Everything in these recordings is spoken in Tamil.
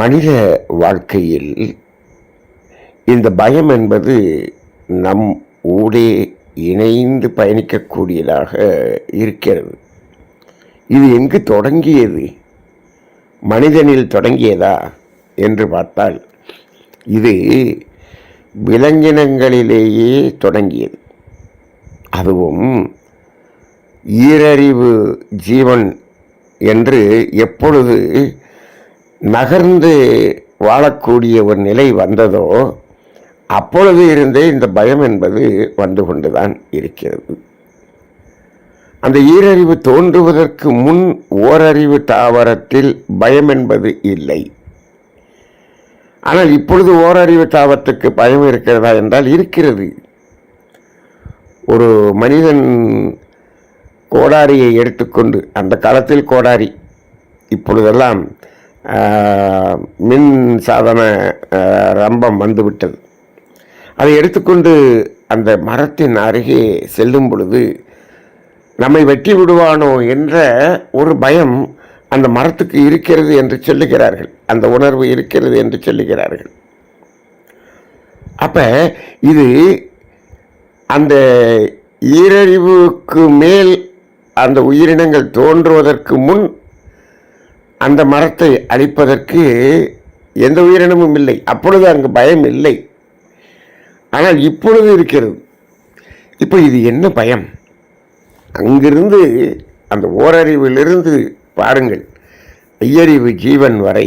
மனித வாழ்க்கையில் இந்த பயம் என்பது நம் ஊடே இணைந்து பயணிக்கக்கூடியதாக இருக்கிறது. இது எங்கு தொடங்கியது? மனிதனில் தொடங்கியதா என்று பார்த்தால் இது விலங்கினங்களிலேயே தொடங்கியது. அதுவும் ஈரறிவு ஜீவன் என்று எப்பொழுது நகர்ந்து வாழக்கூடிய ஒரு நிலை வந்ததோ அப்பொழுது இருந்தே இந்த பயம் என்பது வந்து கொண்டுதான் இருக்கிறது. அந்த ஈரறிவு தோன்றுவதற்கு முன் ஓரறிவு தாவரத்தில் பயம் என்பது இல்லை. ஆனால் இப்பொழுது ஓரறிவு தாவரத்துக்கு பயம் இருக்கிறதா என்றால் இருக்கிறது. ஒரு மனிதன் கோடாரியை எடுத்துக்கொண்டு அந்த காலத்தில் கோடாரி இப்பொழுதெல்லாம் மின் சாதன ரம்பம் வந்துவிட்டது. அதை எடுத்துக்கொண்டு அந்த மரத்தின் அருகே செல்லும் பொழுது நம்மை வெட்டி விடுவானோ? என்ற ஒரு பயம் அந்த மரத்துக்கு இருக்கிறது என்று சொல்லுகிறார்கள். அந்த உணர்வு இருக்கிறது என்று சொல்லுகிறார்கள். அப்போ இது அந்த ஈரறிவுக்கு மேல் அந்த உயிரினங்கள் தோன்றுவதற்கு முன் அந்த மரத்தை அழிப்பதற்கு எந்த உயிரினமும் இல்லை. அப்பொழுது அங்கு பயம் இல்லை. ஆனால் இப்பொழுது இருக்கிறது. இப்போ இது என்ன பயம்? அங்கிருந்து அந்த ஓரறிவிலிருந்து பாருங்கள். ஐயறிவு ஜீவன் வரை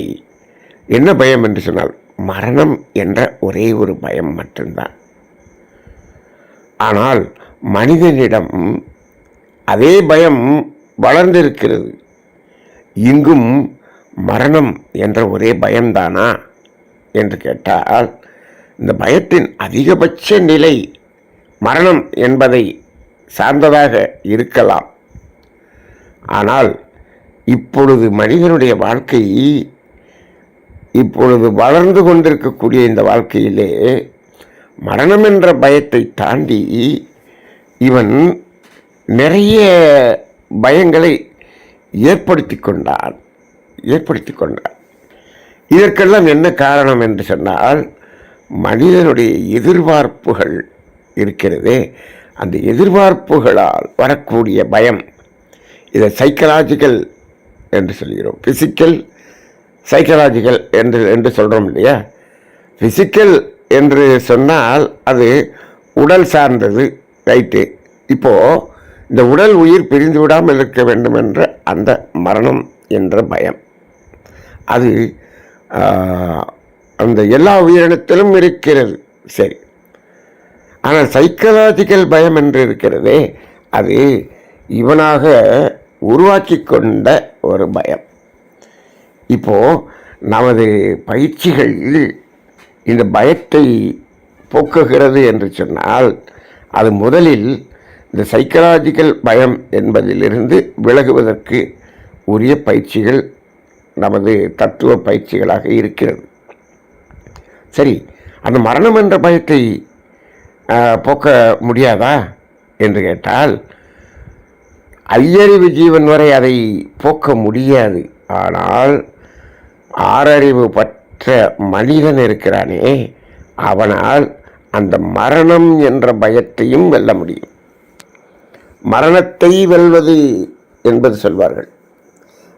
என்ன பயம் என்று சொன்னால் மரணம் என்ற ஒரே ஒரு பயம் மட்டும்தான். ஆனால் மனிதனிடம் அதே பயம் வளர்ந்திருக்கிறது. இங்கும் மரணம் என்ற ஒரே பயம்தானா? என்று கேட்டால் இந்த பயத்தின் அதிகபட்ச நிலை மரணம் என்பதை சார்ந்ததாக இருக்கலாம். ஆனால் இப்பொழுது மனிதனுடைய வாழ்க்கை இப்பொழுது வளர்ந்து கொண்டிருக்கக்கூடிய இந்த வாழ்க்கையிலே மரணம் என்ற பயத்தை தாண்டி இவன் நிறைய பயங்களை ஏற்படுத்தி கொண்டான் ஏற்படுத்தி கொண்டான் இதற்கெல்லாம் என்ன காரணம் என்று சொன்னால் மனிதனுடைய எதிர்பார்ப்புகள் இருக்கிறதே அந்த எதிர்பார்ப்புகளால் வரக்கூடிய பயம். இதை சைக்கலாஜிக்கல் என்று சொல்கிறோம். ஃபிசிக்கல் சைக்கலாஜிக்கல் என்று என்று சொல்கிறோம் இல்லையா? ஃபிசிக்கல் என்று சொன்னால் அது உடல் சார்ந்தது ரைட்டு இப்போது இந்த உடல் உயிர் பிரிந்து விடாமல் இருக்க வேண்டும் என்ற அந்த மரணம் என்ற பயம். அது அந்த எல்லா உயிரினத்திலும் இருக்கிறது. சரி. ஆனால் சைக்கலாஜிக்கல் பயம் என்று இருக்கிறதே அது இவனாக உருவாக்கி கொண்ட ஒரு பயம். இப்போது நமது பயிற்சிகள் இந்த பயத்தை போக்குகிறது என்று சொன்னால் அது முதலில் இந்த சைக்கலாஜிக்கல் பயம் என்பதிலிருந்து விலகுவதற்கு உரிய பயிற்சிகள் நமது தத்துவ பயிற்சிகளாக இருக்கிறது. சரி அந்த மரணம் என்ற பயத்தை போக்க முடியாதா என்று கேட்டால் ஐயறிவு ஜீவன் வரை அதை போக்க முடியாது. ஆனால் ஆறறிவு பற்ற மனிதன் இருக்கிறானே அவனால் அந்த மரணம் என்ற பயத்தையும் வெல்ல முடியும். மரணத்தை வெல்வது என்பது சொல்வார்கள்.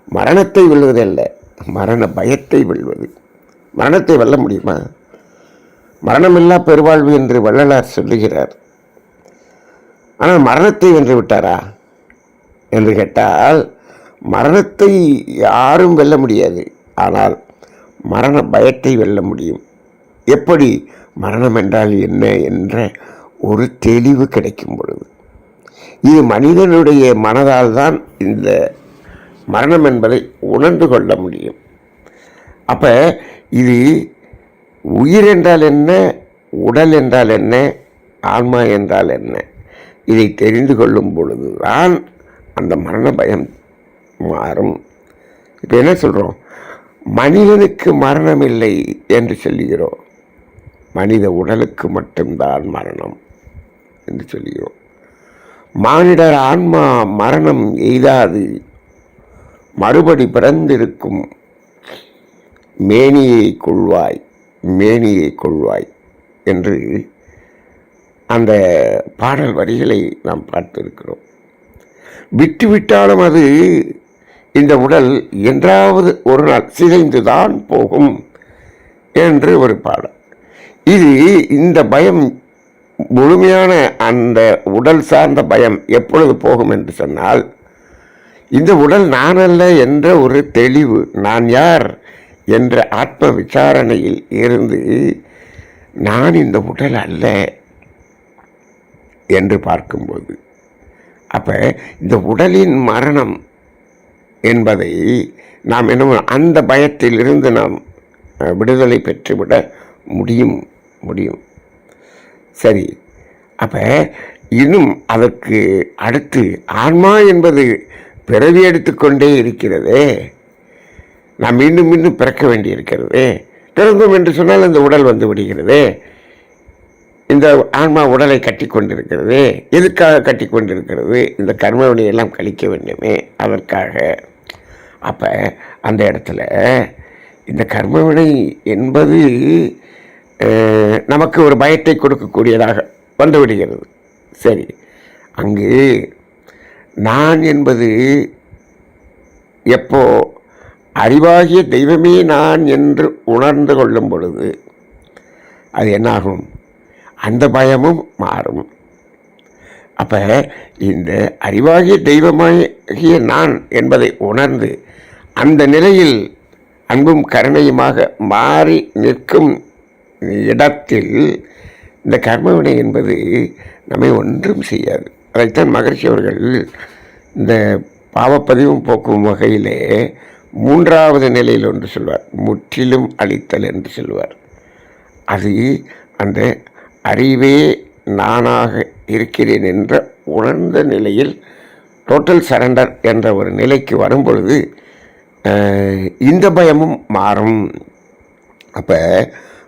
மரணத்தை வெல்வது அல்ல மரண பயத்தை வெல்வது. மரணத்தை வெல்ல முடியுமா? மரணமில்லா பெருவாழ்வு என்று வள்ளலார் சொல்லுகிறார். ஆனால் மரணத்தை வென்று விட்டாரா என்று கேட்டால் மரணத்தை யாரும் வெல்ல முடியாது. ஆனால் மரண பயத்தை வெல்ல முடியும். எப்படி? மரணம் என்றால் என்ன என்ற ஒரு தெளிவு கிடைக்கும் பொழுது. இது மனிதனுடைய மனதால் தான் இந்த மரணம் என்பதை உணர்ந்து கொள்ள முடியும். அப்போ இது உயிர் என்றால் என்ன உடல் என்றால் என்ன ஆன்மா என்றால் என்ன? இதை தெரிந்து கொள்ளும் பொழுதுதான் அந்த மரண பயம் மாறும். இப்போ என்ன சொல்கிறோம் மனிதனுக்கு மரணம் இல்லை என்று சொல்லுகிறோம். மனித உடலுக்கு மட்டும்தான் மரணம் என்று சொல்லுகிறோம். மானிடர் ஆன்மா மரணம் எய்தாது. மறுபடி பிறந்திருக்கும் மேனியை கொள்வாய் மேனியை கொள்வாய் என்று அந்த பாடல் வரிகளை நாம் பார்த்திருக்கிறோம். விட்டுவிட்டாலும் அது இந்த உடல் என்றாவது ஒரு நாள் சிதைந்துதான் போகும் என்று ஒரு பாடல். இது இந்த பயம் முழுமையான அந்த உடல் சார்ந்த பயம் எப்பொழுது போகும் என்று சொன்னால் இந்த உடல் நான் அல்ல என்ற ஒரு தெளிவு நான் யார் என்ற ஆத்ம விசாரணையில் இருந்து நான் இந்த உடல் அல்ல என்று பார்க்கும்போது அப்போ இந்த உடலின் மரணம் என்பதை நாம் என்ன அந்த பயத்திலிருந்து நாம் விடுதலை பெற்றுவிட முடியும் முடியும். சரி. அப்போ இன்னும் அதற்கு அடுத்து ஆன்மா என்பது பிறவி எடுத்துக்கொண்டே இருக்கிறதே. நாம் மீண்டும் மீண்டும் பிறக்க வேண்டியிருக்கிறதே. பிறந்தோம் என்று சொன்னால் இந்த உடல் வந்து விடுகிறதே. இந்த ஆன்மா உடலை கட்டி கொண்டிருக்கிறது. எதுக்காக கட்டி கொண்டிருக்கிறது? இந்த கர்மவினையெல்லாம் கழிக்க வேண்டுமே. அதற்காக. அப்போ அந்த இடத்துல இந்த கர்மவினை என்பது நமக்கு ஒரு பயத்தை கொடுக்கக்கூடியதாக வந்துவிடுகிறது. சரி அங்கு நான் என்பது எப்போ அறிவாகிய தெய்வமே நான் என்று உணர்ந்து கொள்ளும் பொழுது அது என்னாகும்? அந்த பயமும் மாறும். அப்போ இந்த அறிவாகிய தெய்வமாகிய நான் என்பதை உணர்ந்து அந்த நிலையில் அன்பும் கருணையுமாக மாறி நிற்கும் இடத்தில் இந்த கர்மவினை என்பது நம்மை ஒன்றும் செய்யாது. அதைத்தான் மகர்ஷி அவர்கள் இந்த பாவப்பதிவும் போக்கும் வகையிலே மூன்றாவது நிலையில் ஒன்று சொல்வார். முற்றிலும் அழித்தல் என்று சொல்வார். அது அந்த அறிவே நானாக இருக்கிறேன் என்ற உணர்ந்த நிலையில் டோட்டல் சரண்டர் என்ற ஒரு நிலைக்கு வரும் பொழுது இந்த பயமும் மாறும். அப்போ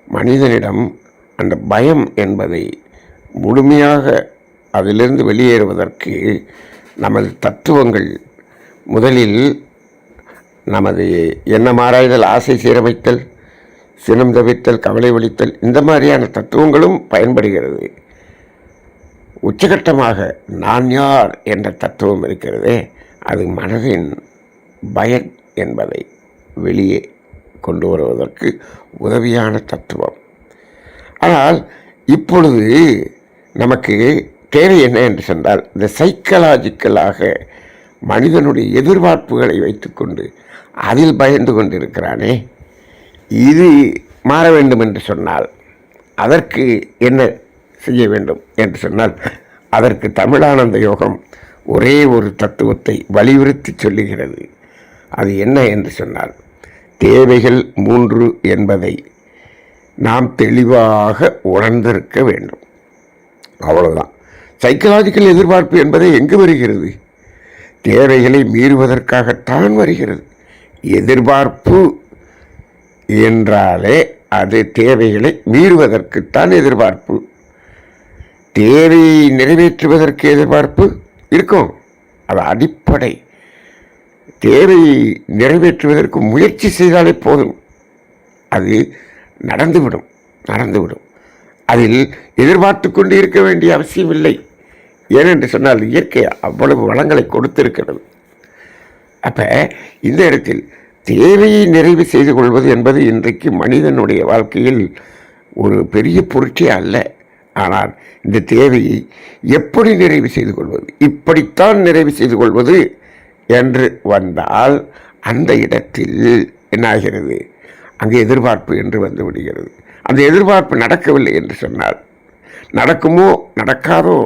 மனிதனிடம் அந்த பயம் என்பதை முழுமையாக அதிலிருந்து வெளியேறுவதற்கு நமது தத்துவங்கள் முதலில் நமது எண்ணம் ஆராய்தல் ஆசை சீரமைத்தல் சினம் தவித்தல் கவலை ஒழித்தல் இந்த மாதிரியான தத்துவங்களும் பயன்படுகிறது. உச்சகட்டமாக நான் யார் என்ற தத்துவம் இருக்கிறதே அது மனதின் பயம் என்பதை வெளியே கொண்டு வருவதற்கு உதவியான தத்துவம். ஆனால் இப்பொழுது நமக்கு தேவை என்ன என்று சொன்னால் இந்த சைக்கலாஜிக்கலாக மனிதனுடைய எதிர்பார்ப்புகளை வைத்துக்கொண்டு அதில் பயந்து கொண்டிருக்கிறானே. இது மாற வேண்டும் என்று சொன்னால் அதற்கு என்ன செய்ய வேண்டும் என்று சொன்னால் அதற்கு தமிழானந்த யோகம் ஒரே ஒரு தத்துவத்தை வலியுறுத்தி சொல்லுகிறது. அது என்ன என்று சொன்னால் தேவைகள் மூன்று என்பதை நாம் தெளிவாக உணர்ந்திருக்க வேண்டும். அவ்வளவுதான். சைக்கலாஜிக்கல் எதிர்பார்ப்பு என்பதை எங்கு வருகிறது? தேவைகளை மீறுவதற்காகத்தான் வருகிறது. எதிர்பார்ப்பு என்றாலே அது தேவைகளை மீறுவதற்குத்தான் எதிர்பார்ப்பு. தேவையை நிறைவேற்றுவதற்கு எதிர்பார்ப்பு இருக்கும். அது அடிப்படை. தேவையை நிறைவேற்றுவதற்கு முயற்சி செய்தாலே போதும். அது நடந்துவிடும் நடந்துவிடும். அதில் எதிர்பார்த்து கொண்டு இருக்க வேண்டிய அவசியம் இல்லை. ஏனென்று சொன்னால் இயற்கை அவ்வளவு வளங்களை கொடுத்திருக்கிறது. அப்போ இந்த இடத்தில் தேவையை நிறைவு செய்து கொள்வது என்பது இன்றைக்கு மனிதனுடைய வாழ்க்கையில் ஒரு பெரிய பொருட்டே அல்ல. ஆனால் இந்த தேவையை எப்படி நிறைவு செய்து கொள்வது? இப்படித்தான் நிறைவு செய்து கொள்வது என்று வந்தால் அந்த இடத்தில் என்னாகிறது? அங்கே எதிர்பார்ப்பு என்று வந்து விடுகிறது. அந்த எதிர்பார்ப்பு நடக்கவில்லை என்று சொன்னால் நடக்குமோ நடக்காதோ?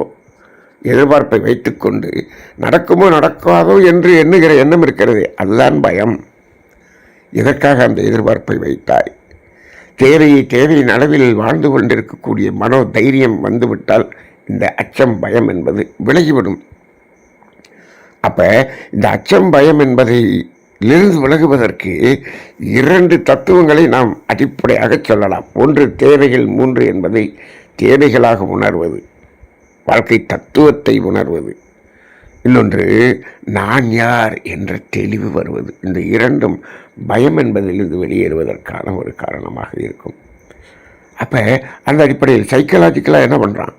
எதிர்பார்ப்பை வைத்துக்கொண்டு நடக்குமோ நடக்காதோ என்று எண்ணுகிற எண்ணம் இருக்கிறது அதுதான் பயம். எதற்காக அந்த எதிர்பார்ப்பை வைத்தாய்? தேவையை தேவையின் அளவில் வாழ்ந்து கொண்டிருக்கக்கூடிய மனோ தைரியம் வந்துவிட்டால் இந்த அச்சம் பயம் என்பது விலகிவிடும். அப்போ இந்த அச்சம் பயம் என்பதை இருந்து விலகுவதற்கு இரண்டு தத்துவங்களை நாம் அடிப்படையாக சொல்லலாம். ஒன்று தேவைகள். மூன்று என்பதை தேவைகளாக உணர்வது. வாழ்க்கை தத்துவத்தை உணர்வது. இன்னொன்று நான் யார் என்ற தெளிவு வருவது. இந்த இரண்டும் பயம் என்பதிலிருந்து வெளியேறுவதற்கான ஒரு காரணமாக இருக்கும். அப்போ அந்த அடிப்படையில் சைக்கலாஜிக்கலாக என்ன பண்ணுறான்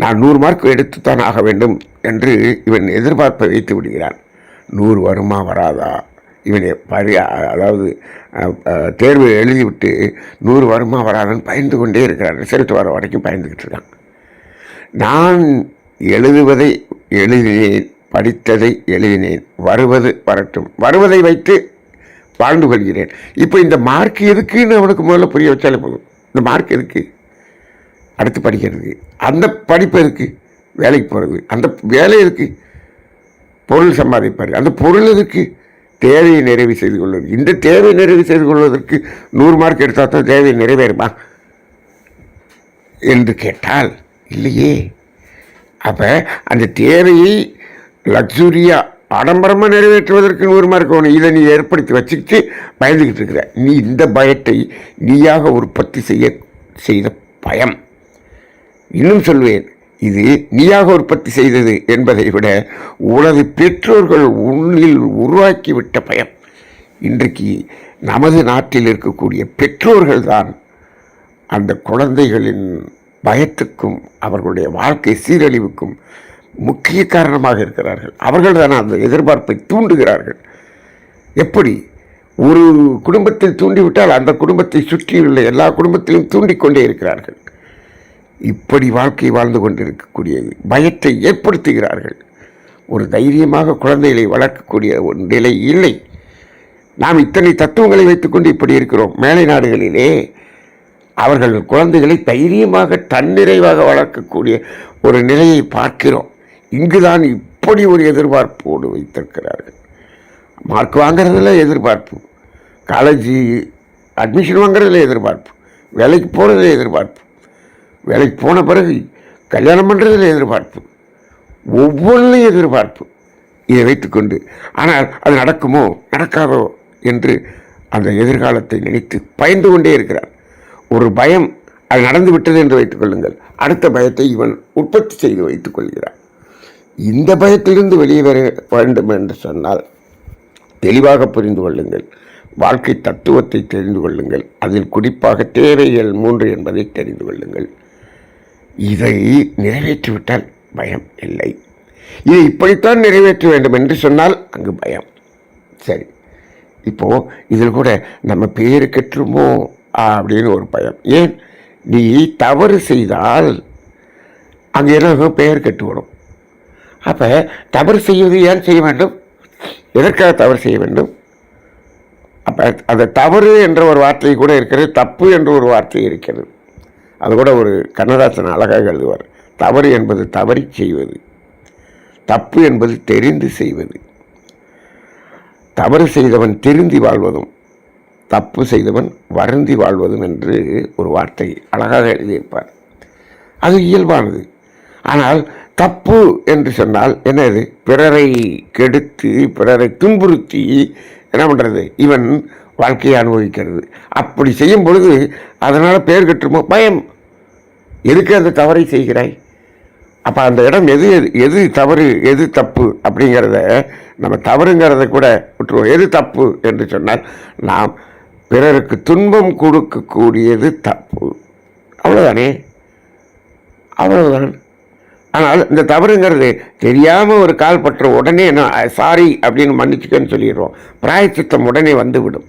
நான் நூறு மார்க் எடுத்துத்தான் ஆக வேண்டும் என்று இவன் எதிர்பார்ப்பை வைத்து விடுகிறான். நூறு வருமா வராதா? இவனை பரி அதாவது தேர்வு எழுதிவிட்டு நூறு வருமா வராதன்னு பயந்து கொண்டே இருக்கிறான். ரிசல்ட் வர வரைக்கும் பயந்துக்கிட்டு இருக்கான். நான் எழுதுவதை எழுதினேன் படித்ததை எழுதினேன் வருவது வரட்டும். வருவதை வைத்து வாழ்ந்து கொள்கிறேன். இப்போ இந்த மார்க் எதுக்குன்னு அவனுக்கு முதல்ல புரிய வச்சாலே போதும். இந்த மார்க் எதுக்கு? அடுத்து படிக்கிறது. அந்த படிப்பு இருக்குது வேலைக்கு போகிறது அந்த வேலை இருக்குது பொருள் சம்பாதிப்பார் அந்த பொருள் இருக்குது தேவையை நிறைவு செய்து கொள்வது. இந்த தேவையை நிறைவு செய்து கொள்வதற்கு நூறு மார்க் எடுத்தால் தான் தேவையை நிறைவேறுமா? என்று கேட்டால் இல்லையே. அப்போ அந்த தேவையை லக்ஸுரியாக ஆடம்பரமாக நிறைவேற்றுவதற்கு நூறு மார்க் வேணும். இதை நீ ஏற்படுத்தி வச்சுக்கிட்டு பயந்துக்கிட்டு இருக்கிற. நீ இந்த பயத்தை நீயாக உற்பத்தி செய்ய செய்த பயம். இன்னும் சொல்வேன் இது நீயாக உற்பத்தி செய்தது என்பதை விட உனது பெற்றோர்கள் உன்னில் உருவாக்கிவிட்ட பயம். இன்றைக்கு நமது நாட்டில் இருக்கக்கூடிய பெற்றோர்கள்தான் அந்த குழந்தைகளின் பயத்துக்கும் அவர்களுடைய வாழ்க்கை சீரழிவுக்கும் முக்கிய காரணமாக இருக்கிறார்கள். அவர்கள் தான் அந்த எதிர்பார்ப்பை தூண்டுகிறார்கள். எப்படி? ஒரு குடும்பத்தில் தூண்டிவிட்டால் அந்த குடும்பத்தை சுற்றியுள்ள எல்லா குடும்பத்திலும் தூண்டிக்கொண்டே இருக்கிறார்கள். இப்படி வாழ்க்கை வாழ்ந்து கொண்டிருக்கக்கூடியது பயத்தை ஏற்படுத்துகிறார்கள். ஒரு தைரியமாக குழந்தைகளை வளர்க்கக்கூடிய ஒரு நிலை இல்லை. நாம் இத்தனை தத்துவங்களை வைத்துக்கொண்டு இப்படி இருக்கிறோம். மேலை நாடுகளிலே அவர்கள் குழந்தைகளை தைரியமாக தன்னிறைவாக வளர்க்கக்கூடிய ஒரு நிலையை பார்க்கிறோம். இங்குதான் இப்படி ஒரு எதிர்பார்ப்போடு வைத்திருக்கிறார்கள். மார்க் வாங்குறதுல எதிர்பார்ப்பு. காலேஜ் அட்மிஷன் வாங்குறதுல எதிர்பார்ப்பு. வேலைக்கு போகிறதுல எதிர்பார்ப்பு. வேலைக்கு போன பிறகு கல்யாணம் பண்ணுறதில் எதிர்பார்ப்பு. ஒவ்வொன்றிலும் எதிர்பார்ப்பு. இதை வைத்துக்கொண்டு ஆனால் அது நடக்குமோ நடக்காதோ? என்று அந்த எதிர்காலத்தை நினைத்து பயந்து கொண்டே இருக்கிறார். ஒரு பயம் அது நடந்து விட்டது என்று வைத்துக் கொள்ளுங்கள். அடுத்த பயத்தை இவன் உற்பத்தி செய்து வைத்துக் கொள்கிறான். இந்த பயத்திலிருந்து வெளியே வர வேண்டும் என்று சொன்னால் தெளிவாக புரிந்து கொள்ளுங்கள். வாழ்க்கை தத்துவத்தை தெரிந்து கொள்ளுங்கள். அதில் குறிப்பாக தேவைகள் மூன்று என்பதை தெரிந்து கொள்ளுங்கள். இதை நிறைவேற்றிவிட்டால் பயம் இல்லை. இதை இப்படித்தான் நிறைவேற்ற வேண்டும் என்று சொன்னால் அங்கு பயம். சரி இப்போ இதில் கூட நம்ம பேரு கெட்டுருமோ அப்படின்னு ஒரு பயம். ஏன்? நீ தவறு செய்தால் அங்கே என்ன பெயர் கெட்டுவிடும் அப்போ தவறு செய்வது ஏன் செய்ய வேண்டும்? எதற்காக தவறு செய்ய வேண்டும்? அப்போ அந்த தவறு என்ற ஒரு வார்த்தை கூட இருக்கிறது தப்பு என்ற ஒரு வார்த்தை இருக்கிறது. அது கூட ஒரு கண்ணதாசன் அழகாக எழுதுவார். தவறு என்பது தவறி செய்வது. தப்பு என்பது தெரிந்து செய்வது. தவறு செய்தவன் திருந்தி வாழ்வதும் தப்பு செய்தவன் வருந்தி வாழ்வதும் என்று ஒரு வார்த்தை அழகாக எழுதியிருப்பார். அது இயல்பானது. ஆனால் தப்பு என்று சொன்னால் என்னது? பிறரை கெடுத்து பிறரை துன்புறுத்தி என்ன பண்ணுறது இவன் வாழ்க்கையை அனுபவிக்கிறது. அப்படி செய்யும் பொழுது அதனால் பேர் கட்டுமோ பயம். எதுக்கு அந்த தவறை செய்கிறாய்? அப்போ அந்த இடம் எது எது எது தவறு எது தப்பு அப்படிங்கிறத நம்ம தவறுங்கிறத கூட விட்டுருவோம். எது தப்பு என்று சொன்னால் நாம் பிறருக்கு துன்பம் கொடுக்கக்கூடியது தப்பு. அவ்வளோதானே அவ்வளவுதான். ஆனால் இந்த தவறுங்கிறது தெரியாமல் ஒரு கால் பற்ற உடனே நான் சாரி அப்படின்னு மன்னிச்சுக்கன்னு சொல்லிடுறோம். பிராயச்சித்தம் உடனே வந்துவிடும்.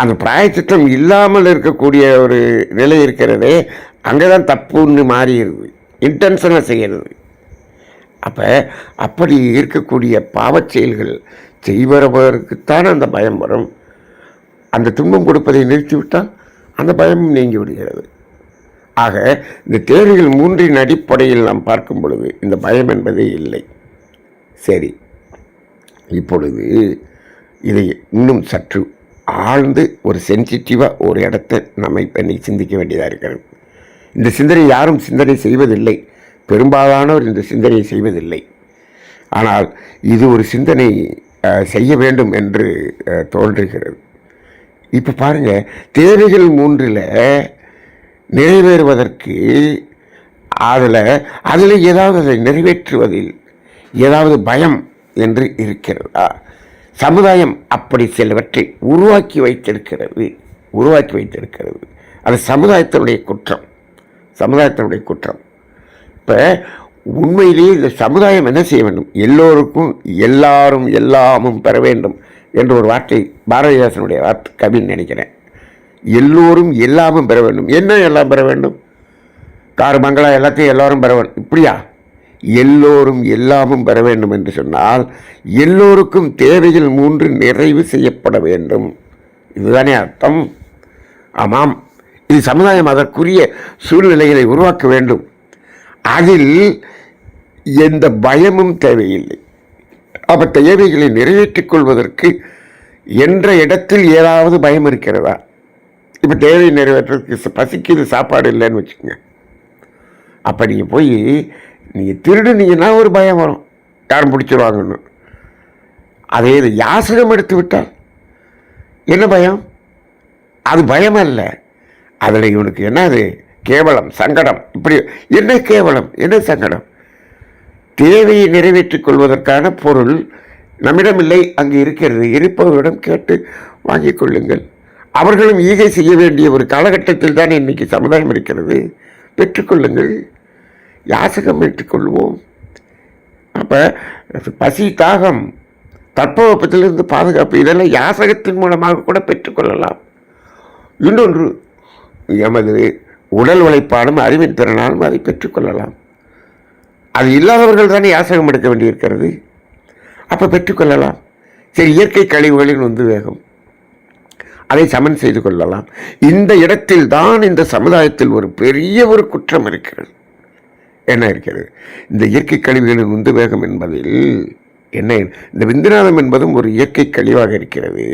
அந்த பிராயச்சித்தம் இல்லாமல் இருக்கக்கூடிய ஒரு நிலை இருக்கிறதே அங்கே தான் தப்புன்னு மாறிடுது. இன்டென்ஷனாக செய்கிறது அப்போ அப்படி இருக்கக்கூடிய பாவச் செயல்கள் செய்பவருக்குத்தான் அந்த பயம் வரும். அந்த துன்பம் கொடுப்பதை நிறுத்திவிட்டால் அந்த பயமும் நீங்கி விடுகிறது. ஆக இந்த தேவைகள் மூன்றின் அடிப்படையில் நாம் பார்க்கும் பொழுது இந்த பயம் என்பதே இல்லை. சரி. இப்பொழுது இதை இன்னும் சற்று ஆழ்ந்து ஒரு சென்சிட்டிவாக ஒரு இடத்த நம்ம இப்போ இன்னைக்கு சிந்திக்க வேண்டியதாக இருக்கிறது. இந்த சிந்தனை யாரும் சிந்தனை செய்வதில்லை. பெரும்பாலானோர் இந்த சிந்தனையை செய்வதில்லை. ஆனால் இது ஒரு சிந்தனை செய்ய வேண்டும் என்று தோன்றுகிறது. இப்போ பாருங்க தேவைகள் மூன்றில் நிறைவேறுவதற்கு அதில் அதில் ஏதாவது அதை நிறைவேற்றுவதில் ஏதாவது பயம் என்று இருக்கிறதா? சமுதாயம் அப்படி சிலவற்றை உருவாக்கி வைத்திருக்கிறது. உருவாக்கி வைத்திருக்கிறது. அது சமுதாயத்தினுடைய குற்றம். சமுதாயத்தினுடைய குற்றம். இப்போ உண்மையிலேயே இந்த சமுதாயம் என்ன செய்ய வேண்டும்? எல்லோருக்கும் எல்லாரும் எல்லாமும் பெற வேண்டும் என்ற ஒரு வார்த்தை பாரதிதாசனுடைய வார்த்தை கவின்னு நினைக்கிறேன். எல்லோரும் எல்லாமும் பெற வேண்டும். என்ன எல்லாம் பெற வேண்டும்? கார் பங்களா எல்லாத்தையும் எல்லோரும் பெற வேண்டும். இப்படியா? எல்லோரும் எல்லாமும் பெற வேண்டும் என்று சொன்னால் எல்லோருக்கும் தேவைகள் மூன்று நிறைவு செய்யப்பட வேண்டும். இதுதானே அர்த்தம்? ஆமாம். இது சமுதாயம் அதற்குரிய சூழ்நிலைகளை உருவாக்க வேண்டும். அதில் எந்த பயமும் தேவையில்லை. அப்போ தேவைகளை நிறைவேற்றிக் கொள்வதற்கு என்ற இடத்தில் ஏதாவது பயம் இருக்கிறதா? இப்போ தேவை நிறைவேற்றுறதுக்கு பசிக்குது சாப்பாடு இல்லைன்னு வச்சுக்கோங்க. அப்போ நீங்கள் போய் நீங்கள் திருடுனீங்கன்னா ஒரு பயம் வரும்? யாரும் பிடிச்சிருவாங்கன்னு. அதே இது யாசகம் எடுத்து விட்டால் என்ன பயம்? அது பயம் அல்ல. அதில் இவனுக்கு என்ன அது கேவலம் சங்கடம். இப்படி என்ன கேவலம்? என்ன சங்கடம்? தேவையை நிறைவேற்றிக் கொள்வதற்கான பொருள் நம்மிடமில்லை அங்கு இருக்கிறது. இருப்பவரிடம் கேட்டு வாங்கிக் கொள்ளுங்கள். அவர்களும் ஈகை செய்ய வேண்டிய ஒரு காலகட்டத்தில் தான் இன்னைக்கு சமுதாயம் இருக்கிறது. பெற்றுக்கொள்ளுங்கள் யாசகம் பெற்றுக்கொள்வோம் அப்போ பசி தாகம் தட்பவெப்பத்திலிருந்து பாதுகாப்பு இதெல்லாம் யாசகத்தின் மூலமாக கூட பெற்றுக்கொள்ளலாம். இன்னொன்று எமது உடல் உழைப்பாலும் அறிவின் திறனாலும் அதை பெற்றுக்கொள்ளலாம். அது இல்லாதவர்கள் தானே யாசகம் எடுக்க வேண்டியிருக்கிறது. அப்போ பெற்றுக்கொள்ளலாம். சரி இயற்கை கழிவுகளின் வந்து வேகம். அதை சமன் செய்து கொள்ளலாம். இந்த இடத்தில் தான் இந்த சமுதாயத்தில் ஒரு பெரிய ஒரு குற்றம் இருக்கிறது. என்ன இருக்கிறது? இந்த இயற்கை கழிவுகளின் உந்து வேகம் என்பதில் என்ன? இந்த விந்துநாதம் என்பதும் ஒரு இயற்கை கழிவாக இருக்கிறது.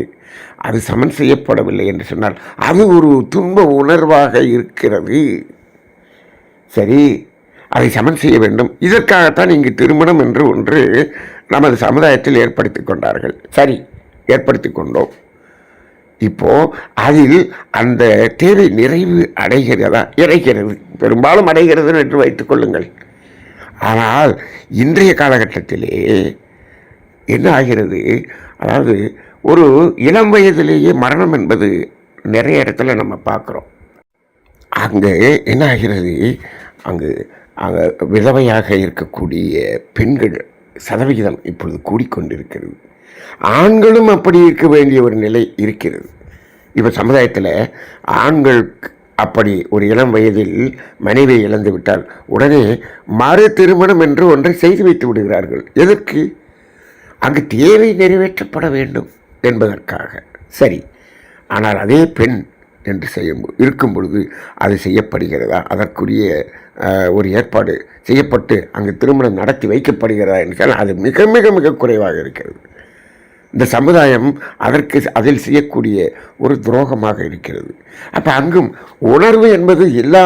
அது சமன் செய்யப்படவில்லை என்று சொன்னால் அது ஒரு துன்ப உணர்வாக இருக்கிறது. சரி அதை சமன் செய்ய வேண்டும். இதற்காகத்தான் இங்கு திருமணம் என்று ஒன்று நமது சமுதாயத்தில் ஏற்படுத்தி கொண்டார்கள். சரி ஏற்படுத்தி கொண்டோம். இப்போ அதில் அந்த தேவை நிறைவு அடைகிறதா? இறைகிறது. பெரும்பாலும் அடைகிறது என்று வைத்துக் கொள்ளுங்கள். ஆனால் இன்றைய காலகட்டத்திலே என்ன ஆகிறது? அதாவது ஒரு இளம் வயதிலேயே மரணம் என்பது நிறைய இடத்துல நம்ம பார்க்குறோம். அங்கே என்ன ஆகிறது? அங்கு அங்கே விதவையாக இருக்கக்கூடிய பெண்கள் சதவிகிதம் இப்பொழுது கூடிக்கொண்டிருக்கிறது. ஆண்களும் அப்படி இருக்க வேண்டிய ஒரு நிலை இருக்கிறது. இப்போ சமுதாயத்தில் ஆண்கள் அப்படி ஒரு இளம் வயதில் மனைவியை இழந்து விட்டால் உடனே மறு திருமணம் என்று ஒன்றை செய்து வைத்து விடுகிறார்கள். எதற்கு? அங்கு தேவை நிறைவேற்றப்பட வேண்டும் என்பதற்காக. சரி ஆனால் அதே பெண் என்று செய்யும் இருக்கும் பொழுது அது செய்யப்படுகிறதா? அதற்குரிய ஒரு ஏற்பாடு செய்யப்பட்டு அங்கு திருமணம் நடத்தி வைக்கப்படுகிறதா? என்றால் அது மிக மிக மிக குறைவாக இருக்கிறது. இந்த சமுதாயம் அதற்கு அதில் செய்யக்கூடிய ஒரு துரோகமாக இருக்கிறது. அப்போ அங்கும் உணர்வு என்பது எல்லா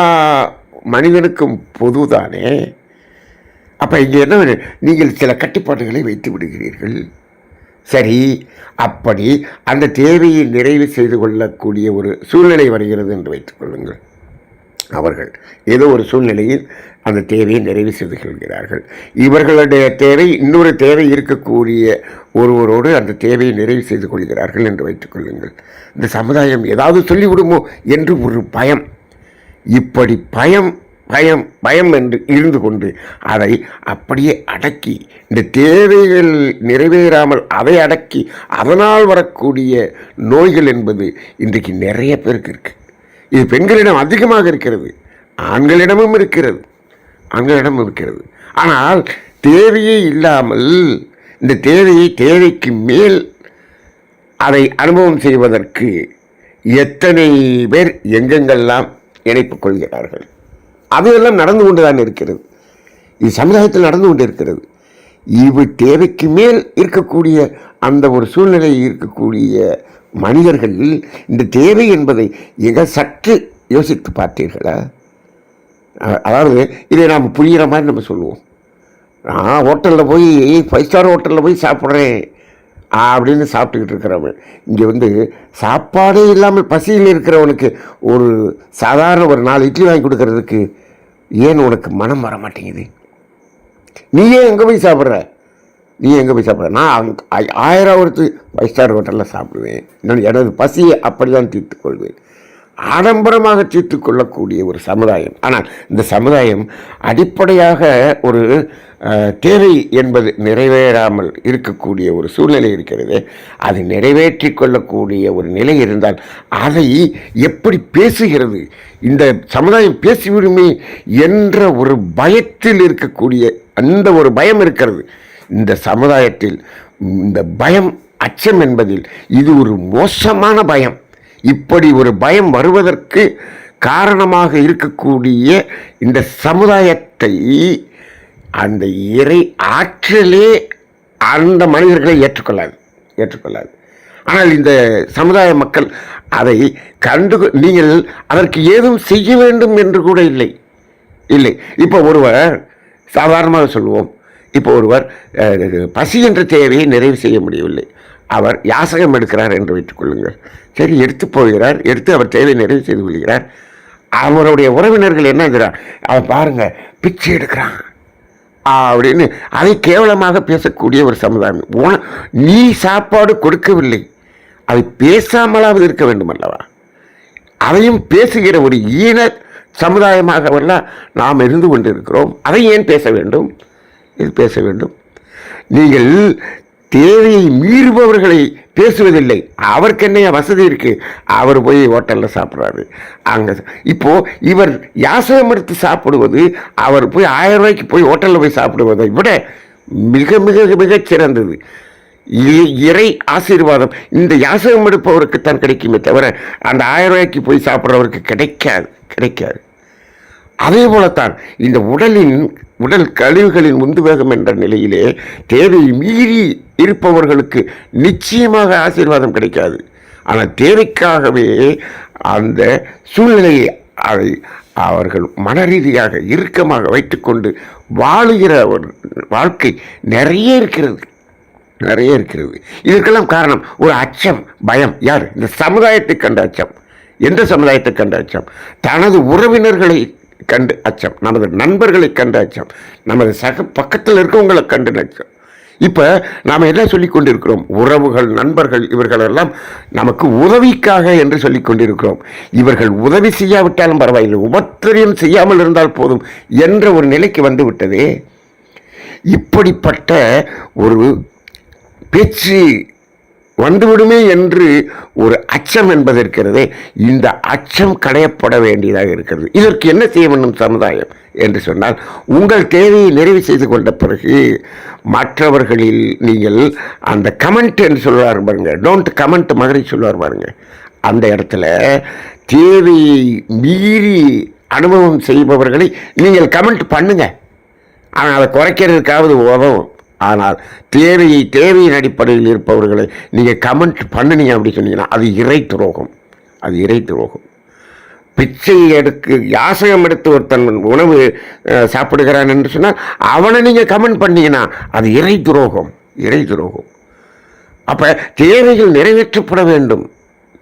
மனிதனுக்கும் பொதுதானே? அப்போ இங்கே என்ன நீங்கள் சில கட்டுப்பாடுகளை வைத்து விடுகிறீர்கள். சரி அப்படி அந்த தேவையை நிறைவு செய்து கொள்ளக்கூடிய ஒரு சூழ்நிலை வருகிறது என்று வைத்துக் கொள்ளுங்கள். அவர்கள். ஏதோ ஒரு சூழ்நிலையில் அந்த தேவையை நிறைவு செய்து கொள்கிறார்கள். இவர்களுடைய தேவை இன்னொரு தேவை இருக்கக்கூடிய ஒருவரோடு அந்த தேவையை நிறைவு செய்து கொள்கிறார்கள் என்று வைத்துக் கொள்ளுங்கள். இந்த சமுதாயம் ஏதாவது சொல்லிவிடுமோ என்று ஒரு பயம். இப்படி பயம் பயம் பயம் என்று இருந்து கொண்டு அதை அப்படியே அடக்கி இந்த தேவைகள் நிறைவேறாமல் அதை அடக்கி அதனால் வரக்கூடிய நோய்கள் என்பது இன்றைக்கு நிறைய பேருக்கு இருக்குது இது பெண்களிடம் அதிகமாக இருக்கிறது ஆண்களிடமும் இருக்கிறது ஆண்களிடமும் இருக்கிறது. ஆனால் தேவையே இல்லாமல் இந்த தேவையை தேவைக்கு மேல் அதை அனுபவம் செய்வதற்கு எத்தனை பேர் எங்கெங்கெல்லாம் இணைப்பு கொள்கிறார்கள்? அதையெல்லாம் நடந்து கொண்டு தான் இருக்கிறது. இது சமுதாயத்தில் நடந்து கொண்டு இருக்கிறது இவு தேவைக்கு மேல் இருக்கக்கூடிய அந்த ஒரு சூழ்நிலை இருக்கக்கூடிய மனிதர்கள் இந்த தேவை என்பதை மிக சற்று யோசித்து பார்த்தீர்களா? அதாவது இதை நாம் புரிகிற மாதிரி நம்ம சொல்லுவோம். நான் ஹோட்டலில் போய் ஃபைவ் ஸ்டார் ஹோட்டலில் போய் சாப்பிட்றேன். அப்படின்னு சாப்பிட்டுக்கிட்டு இருக்கிறவன். இங்கே வந்து சாப்பாடே இல்லாமல் பசியில் இருக்கிறவனுக்கு ஒரு சாதாரண ஒரு நாலு இட்லி வாங்கி கொடுக்கறதுக்கு ஏன் உனக்கு மனம் வர மாட்டேங்குது நீ ஏன் எங்கே போய் சாப்பிட்ற? நீ எங்கே போய் சாப்பிட நான் ஆயிரம் ஒருத்து ஃபைவ் ஸ்டார் ஹோட்டலில் சாப்பிடுவேன். நான் எனது பசியை அப்படி தான் தீர்த்துக் கொள்வேன். ஆடம்பரமாக தீர்த்துக்கொள்ளக்கூடிய ஒரு சமுதாயம். ஆனால் இந்த சமுதாயம் அடிப்படையாக ஒரு தேவை என்பது நிறைவேறாமல் இருக்கக்கூடிய ஒரு சூழ்நிலை இருக்கிறது. அது நிறைவேற்றி கொள்ளக்கூடிய ஒரு நிலை இருந்தால் அதை எப்படி பேசுகிறது? இந்த சமுதாயம் பேசி உரிமை என்ற ஒரு பயத்தில் இருக்கக்கூடிய அந்த ஒரு பயம் இருக்கிறது. இந்த சமுதாயத்தில் இந்த பயம் அச்சம் என்பதில் இது ஒரு மோசமான பயம். இப்படி ஒரு பயம் வருவதற்கு காரணமாக இருக்கக்கூடிய இந்த சமுதாயத்தை அந்த இறை ஆற்றலே அந்த மனிதர்களை ஏற்றுக்கொள்ளாது ஏற்றுக்கொள்ளாது. ஆனால் இந்த சமுதாய மக்கள் அதை கண்டு நீங்கள் அதற்கு ஏதும் செய்ய வேண்டும் என்று கூட இல்லை. இல்லை. இப்போ ஒருவர் சாதாரணமாக சொல்லுவோம் இப்போ ஒருவர் பசி என்ற தேவையை நிறைவு செய்ய முடியவில்லை. அவர் யாசகம் எடுக்கிறார் என்று வைத்துக் கொள்ளுங்கள். சரி எடுத்து போகிறார் எடுத்து அவர் தேவையை நிறைவு செய்து கொள்கிறார். அவருடைய உறவினர்கள் என்ன செய்றார் அவன் பாருங்கள் பிச்சை எடுக்கிறான். அப்படின்னு அதை கேவலமாக பேசக்கூடிய ஒரு சமுதாயம். உன- நீ சாப்பாடு கொடுக்கவில்லை. அதை பேசாமலாவது இருக்க வேண்டும் அல்லவா? அதையும் பேசுகிற ஒரு ஈன சமுதாயமாகவெல்லாம் நாம் இருந்து கொண்டிருக்கிறோம். அதை ஏன் பேச வேண்டும்? இது பேச வேண்டும். நீங்கள் தேவையை மீறுபவர்களை பேசுவதில்லை. அவருக்கு என்ன வசதி இருக்கு? அவர் போய் ஹோட்டலில் சாப்பிட்றாரு. அங்கே இப்போ இவர் யாசகம் எடுத்து சாப்பிடுவது அவர் போய் ஆயிரம் ரூபாய்க்கு போய் ஹோட்டலில் போய் சாப்பிடுவதை விட மிக மிக மிகச் சிறந்தது. இறை ஆசீர்வாதம். இந்த யாசகம் எடுப்பவருக்கு தான் கிடைக்குமே தவிர அந்த ஆயிரம் ரூபாய்க்கு போய் சாப்பிட்றவருக்கு கிடைக்காது கிடைக்காது. அதே போலத்தான் இந்த உடலின் உடல் கழிவுகளின் உந்துவேகம் என்ற நிலையிலே தேவை மீறி இருப்பவர்களுக்கு நிச்சயமாக ஆசீர்வாதம் கிடைக்காது. ஆனால் தேவைக்காகவே அந்த சூழ்நிலையை அதை அவர்கள் மனரீதியாக இறுக்கமாக வைத்துக்கொண்டு வாழுகிற ஒரு வாழ்க்கை நிறைய இருக்கிறது. நிறைய இருக்கிறது. இதற்கெல்லாம் காரணம் ஒரு அச்சம் பயம். யார்? இந்த சமுதாயத்தை கண்ட அச்சம். எந்த சமுதாயத்தை கண்ட அச்சம்? தனது உறவினர்களை கண்டு அச்சம். நமது நண்பர்களை கண்ட அச்சம். நமது சக பக்கத்தில் இருக்கவங்களை கண்டு அச்சம். இப்போ நாம் என்ன சொல்லி கொண்டிருக்கிறோம்? உறவுகள் நண்பர்கள் இவர்களெல்லாம் நமக்கு உதவிக்காக என்று சொல்லி கொண்டிருக்கிறோம். இவர்கள் உதவி செய்யாவிட்டாலும் பரவாயில்லை. உபத்திரியம் செய்யாமல் இருந்தால் போதும் என்ற ஒரு நிலைக்கு வந்து விட்டதே. இப்படிப்பட்ட ஒரு பேச்சு வந்துவிடுமே என்று ஒரு அச்சம் என்பது இருக்கிறதே இந்த அச்சம் களையப்பட வேண்டியதாக இருக்கிறது. இதற்கு என்ன செய்ய வேண்டும் சமுதாயம்? என்று சொன்னால் உங்கள் தேவையை நிறைவு செய்து கொண்ட பிறகு மற்றவர்களில் நீங்கள் அந்த கமெண்ட் என்று சொல்லுவார் பாருங்க டோன்ட் கமெண்ட் மாதிரி சொல்லுவார் பாருங்க. அந்த இடத்துல தேவையை மீறி அனுபவம் செய்பவர்களை நீங்கள் கமெண்ட் பண்ணுங்கள் ஆனால் அதை குறைக்கிறதுக்காவது உதவும் ஆனால் தேவையை தேவையின் அடிப்படையில் இருப்பவர்களை நீங்கள் கமெண்ட் பண்ணுனீங்க அப்படின்னு சொன்னீங்கன்னா அது இறை துரோகம் அது இறை துரோகம் பிச்சை எடுக்கு யாசகம் எடுத்து ஒருத்தன் உணவு சாப்பிடுகிறான் என்று சொன்னால் அவனை நீங்கள் கமெண்ட் பண்ணீங்கன்னா அது இறை துரோகம் இறை துரோகம் அப்போ தேவைகள் நிறைவேற்றப்பட வேண்டும்.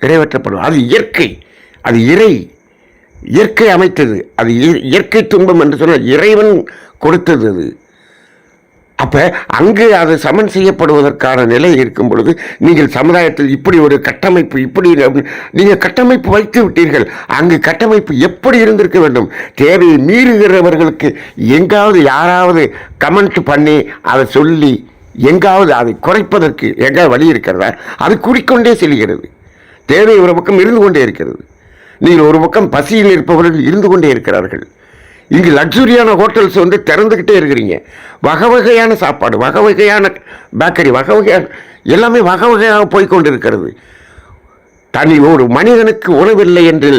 நிறைவேற்றப்படும். அது இயற்கை. அது இறை. இயற்கை அமைத்தது. அது இயற்கை துன்பம் என்று சொன்னால் இறைவன் கொடுத்தது அது. அப்போ அங்கு அது சமன் செய்யப்படுவதற்கான நிலை இருக்கும் பொழுது நீங்கள் சமுதாயத்தில் இப்படி ஒரு கட்டமைப்பு இப்படி நீங்கள் கட்டமைப்பு வைத்து விட்டீர்கள். அங்கு கட்டமைப்பு எப்படி இருந்திருக்க வேண்டும்? தேவையை மீறுகிறவர்களுக்கு எங்காவது யாராவது கமெண்ட் பண்ணி அதை சொல்லி எங்காவது அதை குறைப்பதற்கு எங்காவது வழி இருக்கிறதா? அது கூடிக்கொண்டே செல்கிறது. தேவை ஒரு பக்கம் இருந்து கொண்டே இருக்கிறது. நீங்கள் ஒரு பக்கம் பசியில் இருப்பவர்கள் இருந்து கொண்டே இருக்கிறார்கள். இங்கு லக்ஸுரியான ஹோட்டல்ஸ் வந்து திறந்துக்கிட்டே இருக்கிறீங்க. வகை வகையான சாப்பாடு வகை வகையான பேக்கரி வகை வகையான எல்லாமே வகை வகையாக போய்க்கொண்டிருக்கிறது தனி ஒரு மனிதனுக்கு உணவில்லை என்று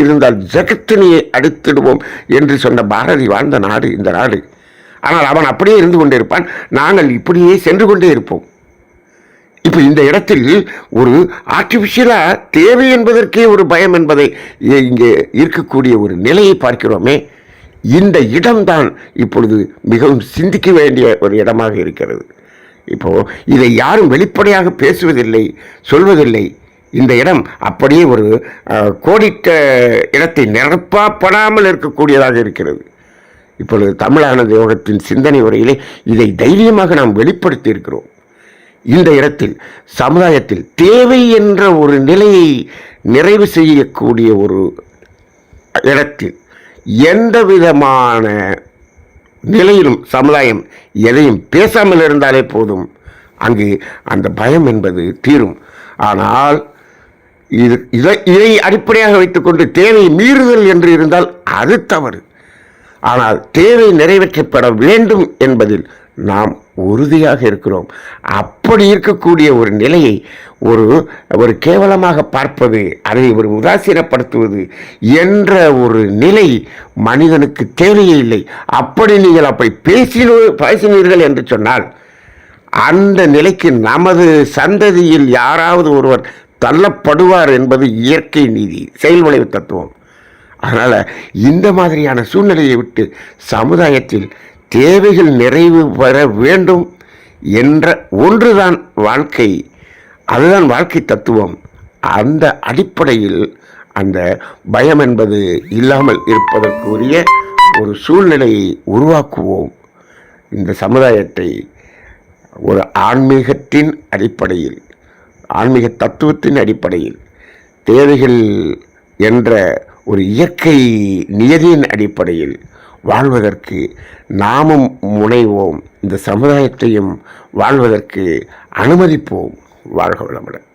இருந்தால் ஜெகத்தினியை அடுத்திடுவோம் என்று சொன்ன பாரதி வாழ்ந்த நாடு இந்த நாடு. ஆனால் அவன் அப்படியே இருந்து கொண்டே இருப்பான் நாங்கள் இப்படியே சென்று கொண்டே இருப்போம். இப்போ இந்த இடத்தில் ஒரு ஆர்டிஃபிஷியலாக தேவை என்பதற்கே ஒரு பயம் என்பதை இங்கே இருக்கக்கூடிய ஒரு நிலையை பார்க்கிறோமே. இந்த இடம்தான் இப்பொழுது மிகவும் சிந்திக்க வேண்டிய ஒரு இடமாக இருக்கிறது. இப்போது இதை யாரும் வெளிப்படையாக பேசுவதில்லை சொல்வதில்லை. இந்த இடம் அப்படியே ஒரு கோடிட்ட இடத்தை நிரப்பப்படாமல் இருக்கக்கூடியதாக இருக்கிறது. இப்பொழுது தமிழானந்த யோகத்தின் சிந்தனை உரையிலே இதை தைரியமாக நாம் வெளிப்படுத்தி இருக்கிறோம் இந்த இடத்தில் சமுதாயத்தில் தேவை என்ற ஒரு நிலையை நிறைவு செய்யக்கூடிய ஒரு இடத்தில் எந்த விதமான நிலையிலும் சமுதாயம் எதையும் பேசாமல் இருந்தாலே போதும். அங்கு அந்த பயம் என்பது தீரும். ஆனால் இது இதை இதை அடிப்படையாக வைத்துக்கொண்டு தேவை மீறுதல் என்று இருந்தால் அது தவறு. ஆனால் தேவை நிறைவேற்றப்பட வேண்டும் என்பதில் நாம் உறுதியாக இருக்கிறோம். அப்படி இருக்கக்கூடிய ஒரு நிலையை ஒரு ஒரு கேவலமாக பார்ப்பது அதை ஒரு உதாசீனப்படுத்துவது என்ற ஒரு நிலை மனிதனுக்கு தேவையே இல்லை. அப்படி நீங்கள் அப்படி பேசினோ பேசினீர்கள் என்று சொன்னால் அந்த நிலைக்கு நமது சந்ததியில் யாராவது ஒருவர் தள்ளப்படுவார் என்பது இயற்கை நீதி செயல்விளைவு தத்துவம். அதனால் இந்த மாதிரியான சூழ்நிலையை விட்டு சமுதாயத்தில் தேவைகள் நிறைவு பெற வேண்டும் என்ற ஒன்றுதான் வாழ்க்கை. அதுதான் வாழ்க்கை தத்துவம். அந்த அடிப்படையில் அந்த பயம் என்பது இல்லாமல் இருப்பதற்குரிய ஒரு சூழ்நிலையை உருவாக்குவோம். இந்த சமுதாயத்தை ஒரு ஆன்மீகத்தின் அடிப்படையில் ஆன்மீக தத்துவத்தின் அடிப்படையில் தேவைகள் என்ற ஒரு இயற்கை நியதியின் அடிப்படையில் வாழ்வதற்கு நாமும் முனைவோம். இந்த சமுதாயத்தையும் வாழ்வதற்கு அனுமதிப்போம். வாழ்க வளமுடன்.